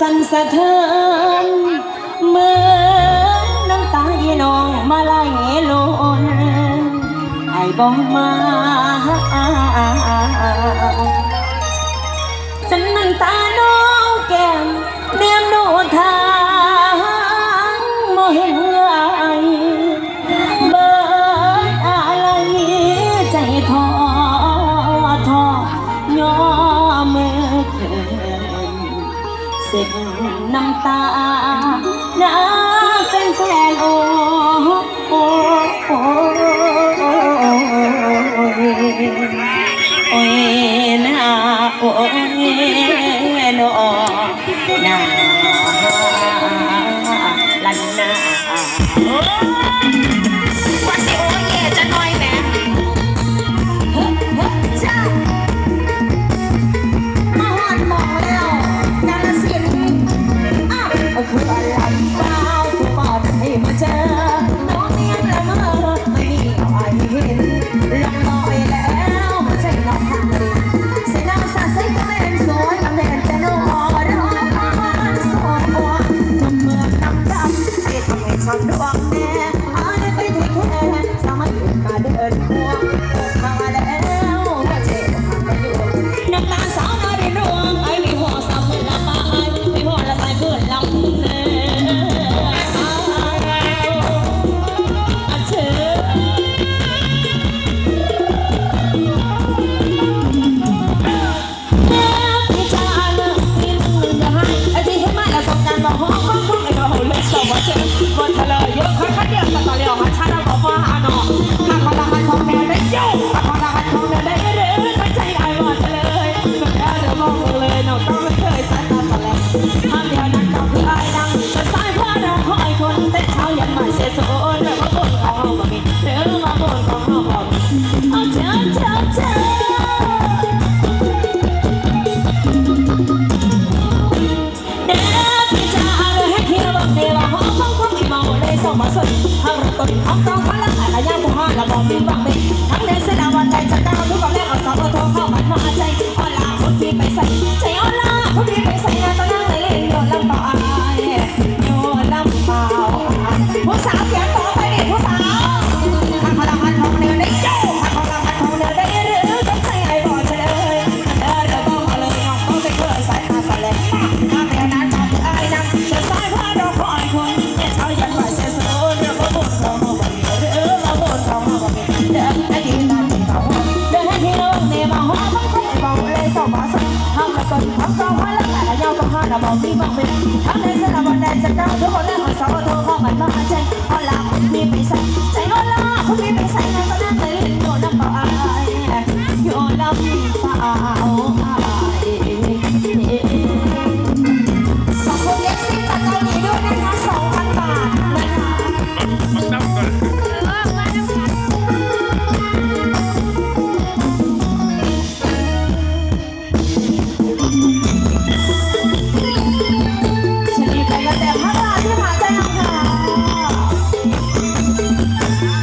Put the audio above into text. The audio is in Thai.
สันสะเทือนเหมือนน้ำตาอีน้องมาไหลโลนไอ้บอกมาฉันน้ำตาน้องแก้มเนียมโนทา สิบน้ำตาน้าเป็นแฟนโอโอโอโอโอ้โอ้นาโอ้โนนาลันนา มาสุดทหารุกตัวห้องต้องพลังแต่ย่างผู้ห้าละมอกมีบังเป็นทั้งเดนเสดาวันใจจะก้าวทุกคนแรกเอาสองตัวทรเข้ามานมาใจออลาคนที่ไปใส่ใจออลาคนที่ไปใส่งานต้องนั่งในเล่นโยนลำเปล่าโยนลำเปล่าผู้สาว สองสองทำมาสองทำสองมาแล้แต่ละยาวก็ห้าลาบอกที่บอกเป็นทำในเสลับวันแดนจะก้าวทุกคนได้ของสาวทองห้องมันต้อมาเช่นออนไลน์มีไปใส่ใจอองลน์คุณมีไปใส่งานก็น่าจะเล่นโดนน้ำเปล่าไอ้โยนลำเปล่า